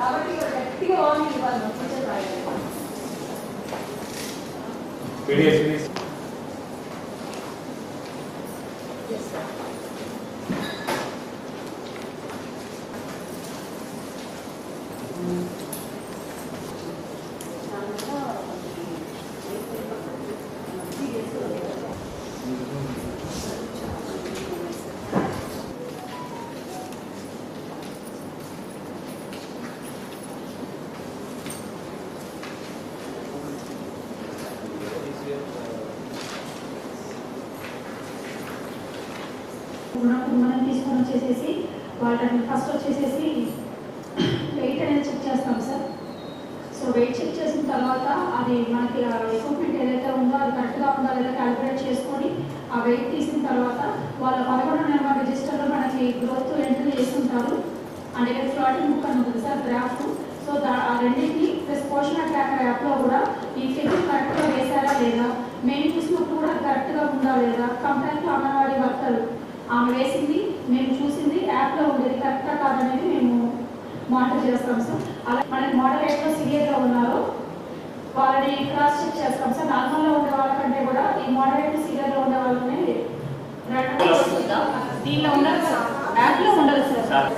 కాబట్టి గట్టిగా వార్నింగ్ ఇవ్వాలి టీచర్ రాయడం వచ్చేసి మనం వాళ్ళని ఫస్ట్ వచ్చేసేసి వెయిట్ అనేది చెక్ చేస్తాం సార్. సో వెయిట్ చెక్ చేసిన తర్వాత అది మనకి ఎక్విప్మెంట్ ఏదైతే ఉందో అది కరెక్ట్గా ఉందా లేదా క్యాలిక్యులేట్ చేసుకొని ఆ వెయిట్ తీసిన తర్వాత వాళ్ళ పదకొండు నెంబర్ రిజిస్టర్లో మనకి గ్రోత్ ఎంట్రీ చేస్తుంటారు. అంటే ఫ్లాటింగ్ బుక్ అని ఉంటుంది సార్ గ్రాఫ్ సో దా ఆ రెండింటిని ప్లస్ పోషన్ ట్రాకర్ యాప్లో కూడా ఈ ఫిగర్ కరెక్ట్గా వేశారా లేదా? మెయిన్ చూసినప్పుడు కూడా కరెక్ట్గా ఉందా లేదా? కంపెనీ అంగన్వాడీ వర్కర్ ఆమె వేసింది మేము చూసింది యాప్లో ఉండేది. కరెక్టా కాదనేది మేము మానిటర్ చేస్తాం సార్. అలా మనకి మోడరేట్లో సివియర్గా ఉన్నారు. వాళ్ళని క్రాస్ చెక్ చేస్తాం సార్. నార్మల్గా ఉండే వాళ్ళకంటే కూడా ఈ మోడరేట్ సివియర్లో ఉండే వాళ్ళని దీనిలో ఉండదు సార్. యాప్లో ఉండదు సార్.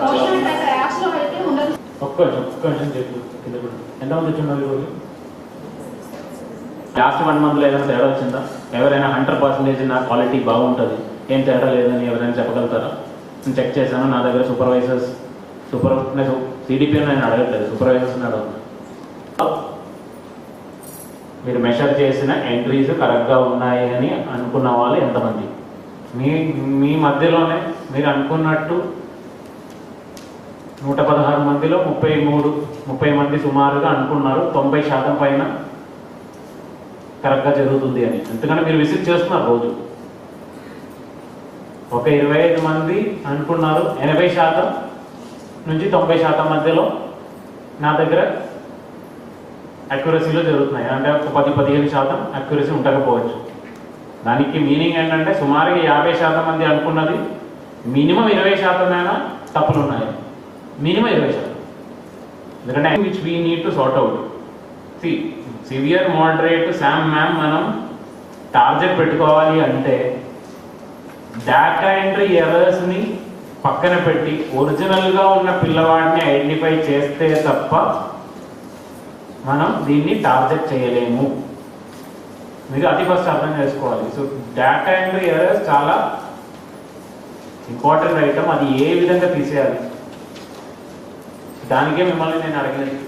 ప్రొఫెషనల్ అయితే ఉండదు. ఒక్క నిమిషం ఒక్క నిమిషం చెప్పు. కింద పడు. ఎంతమంది వచ్చున్నారు ఈరోజు? లాస్ట్ వన్ మంత్లో ఏదైనా తేడా వచ్చిందా? ఎవరైనా హండ్రెడ్ పర్సెంటేజ్ నా క్వాలిటీ బాగుంటుంది. ఏం తేడా లేదని ఎవరైనా చెప్పగలుగుతారా? నేను చెక్ చేశాను నా దగ్గర సూపర్వైజర్స్ సూపర్ నేను సిడిపి నేను అడగట్లేదు సూపర్వైజర్స్ని అడుగుతున్నాను మీరు మెషర్ చేసిన ఎంట్రీస్ కరెక్ట్గా ఉన్నాయి అని అనుకున్న వాళ్ళు ఎంతమంది? మీ మీ మధ్యలోనే మీరు అనుకున్నట్టు నూట పదహారు మందిలో ముప్పై మూడు ముప్పై మంది సుమారుగా అనుకున్నారు తొంభై శాతం పైన కరెక్ట్గా జరుగుతుంది అని. ఎందుకంటే మీరు విజిట్ చేస్తున్నారు రోజు. ఒక ఇరవై ఐదు మంది అనుకున్నారు. ఎనభై శాతం నుంచి తొంభై శాతం మధ్యలో నా దగ్గర అక్యురసీలో జరుగుతున్నాయి. అంటే ఒక పది పదిహేను శాతం అక్యురసీ ఉండకపోవచ్చు. దానికి మీనింగ్ ఏంటంటే సుమారుగా యాభై శాతం మంది అనుకున్నది మినిమం ఇరవై శాతమైనా తప్పులు ఉన్నాయి మినిమం ఇరవై శాతం. ఎందుకంటే which we need to sort out see severe moderate SAM MAM మనం టార్గెట్ పెట్టుకోవాలి అంటే డేటా ఎంట్రీ ఎర్రర్స్ని పక్కన పెట్టి ఒరిజినల్గా ఉన్న పిల్లవాడిని ఐడెంటిఫై చేస్తే తప్ప మనం దీన్ని టార్గెట్ చేయలేము. మీరు అది ఫస్ట్ అర్థం చేసుకోవాలి. సో డేటా ఎంట్రీ ఎర్రర్స్ చాలా ఇంపార్టెంట్ ఐటమ్ అది ఏ విధంగా తీసేయాలి? దానికే మిమ్మల్ని నేను అడిగినది